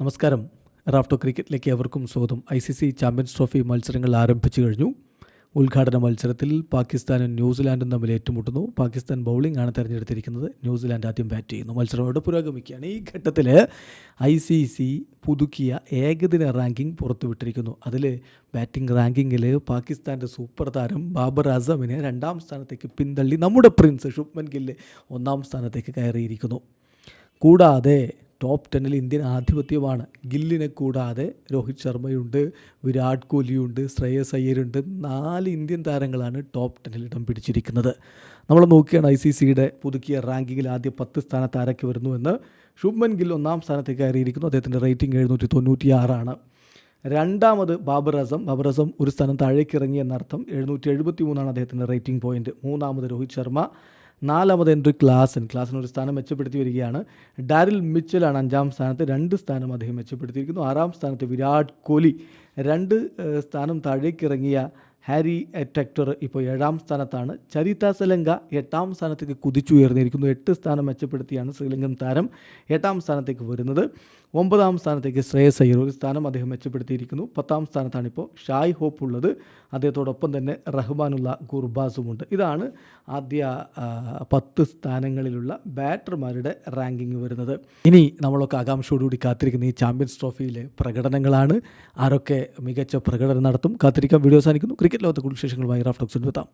നമസ്കാരം. റാഫ്റ്റോ ക്രിക്കറ്റിലേക്ക് എവർക്കും സ്വാഗതം. I C C champions trophy മത്സരങ്ങൾ ആരംഭിച്ചു കഴിഞ്ഞു. ഉദ്ഘാടന മത്സരത്തിൽ പാകിസ്ഥാനും ന്യൂസിലാൻഡും തമ്മിൽ ഏറ്റുമുട്ടുന്നു. പാകിസ്ഥാൻ ബൗളിംഗ് ആണ് തിരഞ്ഞെടുത്തിരിക്കുന്നത്. ന്യൂസിലാൻഡ് ആദ്യം ബാറ്റ് ചെയ്യുന്നു. മത്സരം ഇവിടെ പുരോഗമിക്കുകയാണ്. ഈ ഘട്ടത്തിൽ ഐ സി സി പുതുക്കിയ ഏകദിന റാങ്കിംഗ് പുറത്തുവിട്ടിരിക്കുന്നു. അതിൽ ബാറ്റിംഗ് റാങ്കിങ്ങിൽ പാകിസ്ഥാന്റെ സൂപ്പർ താരം ബാബർ അസമിനെ രണ്ടാം സ്ഥാനത്തേക്ക് പിന്തള്ളി നമ്മുടെ പ്രിൻസ് ശുഭ്മൻ ഗില്ല് ഒന്നാം സ്ഥാനത്തേക്ക് കയറിയിരിക്കുന്നു. കൂടാതെ ടോപ്പ് ടെന്നിൽ ഇന്ത്യൻ ആധിപത്യമാണ്. ഗില്ലിനെ കൂടാതെ രോഹിത് ശർമ്മയുണ്ട് വിരാട് കോഹ്ലിയുണ്ട് ശ്രേയസ് അയ്യരുണ്ട്. നാല് ഇന്ത്യൻ താരങ്ങളാണ് ടോപ്പ് ടെന്നിൽ ഇടം പിടിച്ചിരിക്കുന്നത്. നമ്മൾ നോക്കിയാണ് ഐ സി സിയുടെ പുതുക്കിയ റാങ്കിങ്ങിൽ ആദ്യ പത്ത് സ്ഥാനത്ത് ആരൊക്കെ വരുന്നുവെന്ന് ശുഭ്മൻ ഗിൽ ഒന്നാം സ്ഥാനത്തേക്ക് കയറിയിരിക്കുന്നു. അദ്ദേഹത്തിന്റെ റേറ്റിംഗ് എഴുന്നൂറ്റി തൊണ്ണൂറ്റി ആറാണ് രണ്ടാമത് ബാബർ അസം. ബാബർ അസം ഒരു സ്ഥാനം താഴേക്ക് ഇറങ്ങി എന്നർത്ഥം എഴുന്നൂറ്റി എഴുപത്തി മൂന്നാണ് അദ്ദേഹത്തിന്റെ റേറ്റിംഗ് പോയിന്റ് മൂന്നാമത് രോഹിത് ശർമ്മ. നാലാമത് എൻട്രി ക്ലാസൻ. ക്ലാസിന് ഒരു സ്ഥാനം മെച്ചപ്പെടുത്തി വരികയാണ്. ഡാരിൽ മിച്ചലാണ് അഞ്ചാം സ്ഥാനത്ത്. രണ്ട് സ്ഥാനം അദ്ദേഹം മെച്ചപ്പെടുത്തിയിരിക്കുന്നു. ആറാം സ്ഥാനത്ത് വിരാട് കോഹ്ലി രണ്ട് സ്ഥാനം താഴേക്ക് ഇറങ്ങിയ ഹാരി ടെക്ടർ ഇപ്പോൾ ഏഴാം സ്ഥാനത്താണ്. ചരിത സലങ്ക എട്ടാം സ്ഥാനത്തേക്ക് കുതിച്ചുയർന്നിരിക്കുന്നു. എട്ട് സ്ഥാനം മെച്ചപ്പെടുത്തിയാണ് ശ്രീലങ്കൻ താരം എട്ടാം സ്ഥാനത്തേക്ക് വരുന്നത്. ഒമ്പതാം സ്ഥാനത്തേക്ക് ശ്രേയസ് അയ്യർ ഒരു സ്ഥാനം അദ്ദേഹം മെച്ചപ്പെടുത്തിയിരിക്കുന്നു. പത്താം സ്ഥാനത്താണ് ഇപ്പോൾ ഷായ് ഹോപ്പ് ഉള്ളത്. അദ്ദേഹത്തോടൊപ്പം തന്നെ റഹ്മാനുള്ള ഗുർബാസുമുണ്ട്. ഇതാണ് ആദ്യ പത്ത് സ്ഥാനങ്ങളിലുള്ള ബാറ്റർമാരുടെ റാങ്കിങ് വരുന്നത്. ഇനി നമ്മളൊക്കെ ആകാംക്ഷയോടുകൂടി കാത്തിരിക്കുന്ന ഈ ചാമ്പ്യൻസ് ട്രോഫിയിലെ പ്രകടനങ്ങളാണ്. ആരൊക്കെ മികച്ച പ്രകടനം നടത്തും കാത്തിരിക്കാൻ വീഡിയോ സാധിക്കുന്നു ക്രിക്കറ്റ് ലോകത്തെ കൂടുതൽ വിശേഷങ്ങളുമായി ടോക്സിൻ എത്താം.